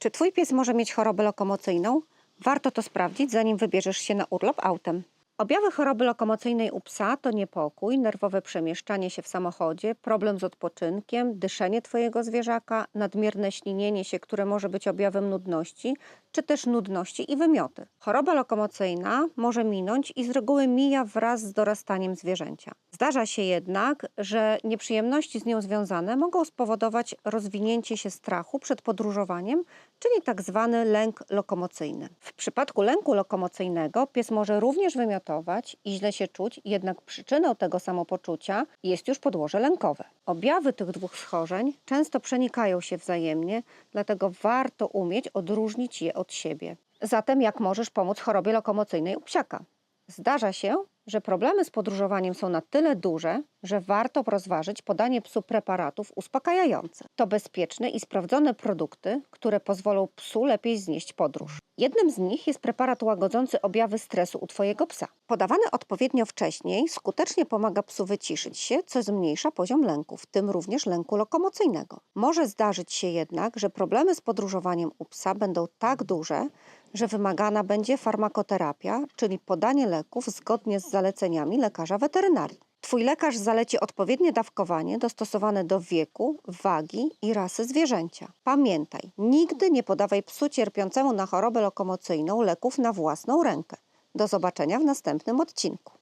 Czy twój pies może mieć chorobę lokomocyjną? Warto to sprawdzić, zanim wybierzesz się na urlop autem. Objawy choroby lokomocyjnej u psa to niepokój, nerwowe przemieszczanie się w samochodzie, problem z odpoczynkiem, dyszenie twojego zwierzaka, nadmierne ślinienie się, które może być objawem nudności, czy też nudności i wymioty. Choroba lokomocyjna może minąć i z reguły mija wraz z dorastaniem zwierzęcia. Zdarza się jednak, że nieprzyjemności z nią związane mogą spowodować rozwinięcie się strachu przed podróżowaniem, czyli tak zwany lęk lokomocyjny. W przypadku lęku lokomocyjnego pies może również wymiotować i źle się czuć, jednak przyczyną tego samopoczucia jest już podłoże lękowe. Objawy tych dwóch schorzeń często przenikają się wzajemnie, dlatego warto umieć odróżnić je od siebie. Zatem jak możesz pomóc chorobie lokomocyjnej u psiaka? Zdarza się, że problemy z podróżowaniem są na tyle duże, że warto rozważyć podanie psu preparatów uspokajających. To bezpieczne i sprawdzone produkty, które pozwolą psu lepiej znieść podróż. Jednym z nich jest preparat łagodzący objawy stresu u Twojego psa. Podawany odpowiednio wcześniej skutecznie pomaga psu wyciszyć się, co zmniejsza poziom lęku, w tym również lęku lokomocyjnego. Może zdarzyć się jednak, że problemy z podróżowaniem u psa będą tak duże, że wymagana będzie farmakoterapia, czyli podanie leków zgodnie z zaleceniami lekarza weterynarii. Twój lekarz zaleci odpowiednie dawkowanie dostosowane do wieku, wagi i rasy zwierzęcia. Pamiętaj, nigdy nie podawaj psu cierpiącemu na chorobę lokomocyjną leków na własną rękę. Do zobaczenia w następnym odcinku.